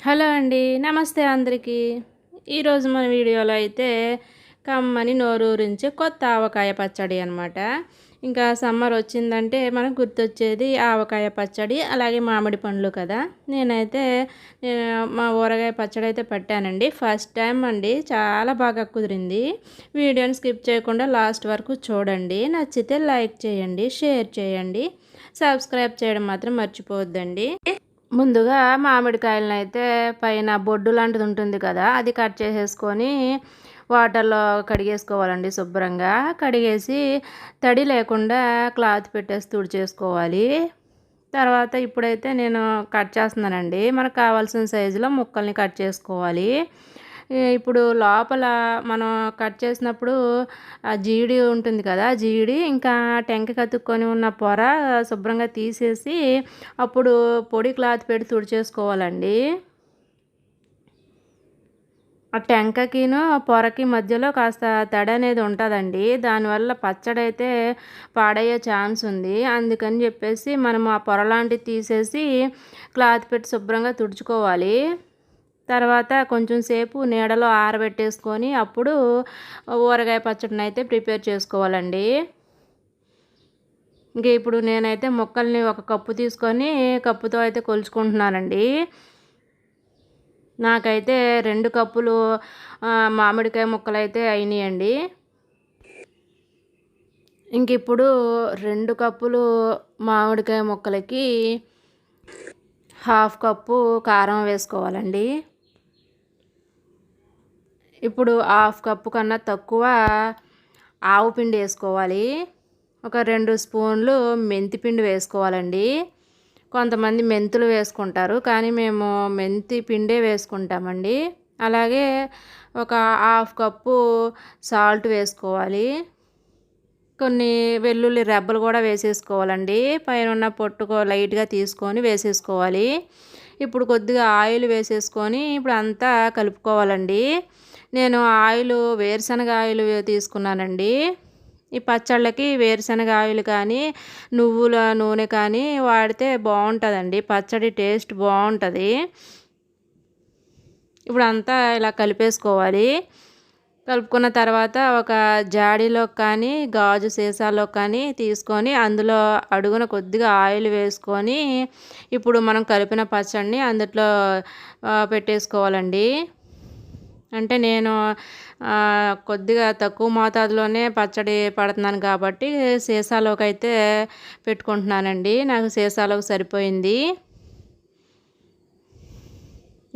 Hello అండి నమస్తే అందరికీ. ఈరోజు మన వీడియోలో అయితే కమ్మని నోరూరించే కొత్త ఆవకాయ పచ్చడి అనమాట ఇంకా సమ్మర్ వచ్చిందంటే మనకు గుర్తొచ్చేది ఆవకాయ పచ్చడి అలాగే మామిడి పండ్లు కదా. నేనైతే మా ఊరగాయ పచ్చడి అయితే పట్టానండి. ఫస్ట్ టైం అండి చాలా బాగా కుదిరింది. వీడియోని స్కిప్ చేయకుండా లాస్ట్ వరకు చూడండి. నచ్చితే లైక్ చేయండి షేర్ చేయండి. సబ్స్క్రైబ్ చేయడం మాత్రం మర్చిపోవద్దండి. ముందుగా మామిడికాయలను అయితే పైన బొడ్డు లాంటిది ఉంటుంది కదా అది కట్ చేసేసుకొని వాటర్లో కడిగేసుకోవాలండి శుభ్రంగా. కడిగేసి తడి లేకుండా క్లాత్ పెట్టేసి తుడిచేసుకోవాలి. తర్వాత ఇప్పుడైతే నేను కట్ చేస్తున్నానండి. మనకు కావాల్సిన సైజులో ముక్కల్ని కట్ చేసుకోవాలి. ఇప్పుడు లోపల మనం కట్ చేసినప్పుడు ఆ జీడి ఉంటుంది కదా జీడి ఇంకా టెంక కతుక్కొని ఉన్న పొర శుభ్రంగా తీసేసి అప్పుడు పొడి క్లాత్ పెట్టి తుడిచేసుకోవాలండి. ఆ టెంకకిను పొరకి మధ్యలో కాస్త తడి అనేది ఉంటుందండి. దానివల్ల పచ్చడి అయితే పాడయ్యే ఛాన్స్ ఉంది. అందుకని చెప్పేసి మనం ఆ పొర లాంటివి తీసేసి క్లాత్ పెట్టి శుభ్రంగా తుడుచుకోవాలి. తర్వాత కొంచెం సేపు నీడలో ఆరబెట్టేసుకొని అప్పుడు ఊరగాయ పచ్చడిని అయితే ప్రిపేర్ చేసుకోవాలండి. ఇంక ఇప్పుడు నేనైతే మొక్కల్ని ఒక కప్పు తీసుకొని కప్పుతో అయితే కొలుచుకుంటున్నానండి. నాకైతే రెండు కప్పులు మామిడికాయ ముక్కలు అయితే అయినాయండి. ఇంక ఇప్పుడు రెండు కప్పులు మామిడికాయ ముక్కలకి హాఫ్ కప్పు కారం వేసుకోవాలండి. ఇప్పుడు హాఫ్ కప్పు కన్నా తక్కువ ఆవు పిండి వేసుకోవాలి. ఒక రెండు స్పూన్లు మెంతి పిండి వేసుకోవాలండి. కొంతమంది మెంతులు వేసుకుంటారు కానీ మేము మెంతి పిండే వేసుకుంటామండి. అలాగే ఒక హాఫ్ కప్పు సాల్ట్ వేసుకోవాలి. కొన్ని వెల్లుల్లి రెబ్బలు కూడా వేసేసుకోవాలండి. పైన ఉన్న పొట్టుకో లైట్గా తీసుకొని వేసేసుకోవాలి. ఇప్పుడు కొద్దిగా ఆయిల్ వేసేసుకొని ఇప్పుడు అంతా కలుపుకోవాలండి. నేను ఆయిల్ వేరుశనగ ఆయిల్ తీసుకున్నానండి. ఈ పచ్చళ్ళకి వేరుశనగ ఆయిల్ కానీ నువ్వుల నూనె కానీ వాడితే బాగుంటుందండి. పచ్చడి టేస్ట్ బాగుంటుంది. ఇప్పుడు అంతా ఇలా కలిపేసుకోవాలి. కలుపుకున్న తర్వాత ఒక జాడీలో కానీ గాజు సీసాలో కానీ తీసుకొని అందులో అడుగున కొద్దిగా ఆయిల్ వేసుకొని ఇప్పుడు మనం కలిపిన పచ్చడిని అందులో పెట్టేసుకోవాలండి. అంటే నేను కొద్దిగా తక్కువ మోతాదులోనే పచ్చడి పడుతున్నాను కాబట్టి సీసాలోకి అయితే పెట్టుకుంటున్నానండి. నాకు సీసాలోకి సరిపోయింది.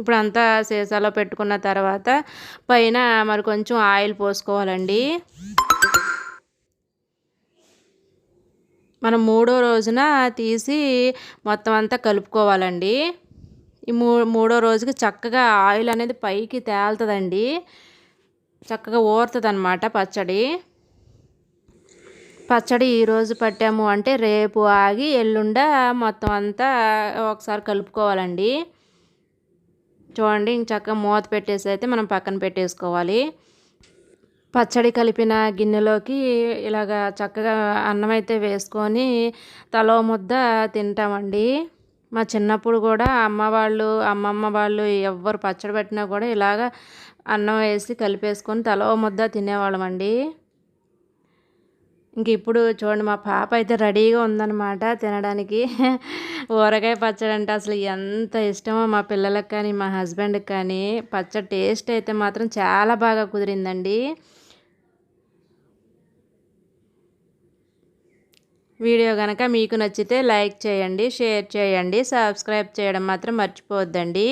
ఇప్పుడు అంతా సీసాలో పెట్టుకున్న తర్వాత పైన మరి కొంచెం ఆయిల్ పోసుకోవాలండి. మనం మూడో రోజున తీసి మొత్తం అంతా కలుపుకోవాలండి. ఈ మూ మూడో రోజుకి చక్కగా ఆయిల్ అనేది పైకి తేలుతుందండి. చక్కగా ఊరుతుంది అనమాట పచ్చడి పచ్చడి ఈరోజు పట్టాము అంటే రేపు ఆగి ఎల్లుండ మొత్తం అంతా ఒకసారి కలుపుకోవాలండి. చూడండి ఇంక చక్కగా మూత పెట్టేసి అయితే మనం పక్కన పెట్టేసుకోవాలి. పచ్చడి కలిపిన గిన్నెలోకి ఇలాగ చక్కగా అన్నం అయితే వేసుకొని తలో ముద్ద తింటామండి. మా చిన్నప్పుడు కూడా అమ్మ వాళ్ళు అమ్మమ్మ వాళ్ళు ఎవ్వరు పచ్చడి పెట్టినా కూడా ఇలాగ అన్నం వేసి కలిపేసుకొని తలో ముద్ద తినేవాళ్ళమండి ఇంక ఇప్పుడు చూడండి మా పాప అయితే రెడీగా ఉందన్నమాట తినడానికి. ఊరగాయ పచ్చడి అంటే అసలు ఎంత ఇష్టమో మా పిల్లలకు కానీ మా హస్బెండ్కి కానీ. పచ్చడి టేస్ట్ అయితే మాత్రం చాలా బాగా కుదిరిందండి. వీడియో కనుక మీకు నచ్చితే లైక్ చేయండి షేర్ చేయండి సబ్స్క్రైబ్ చేయడం మాత్రం మర్చిపోవద్దండి.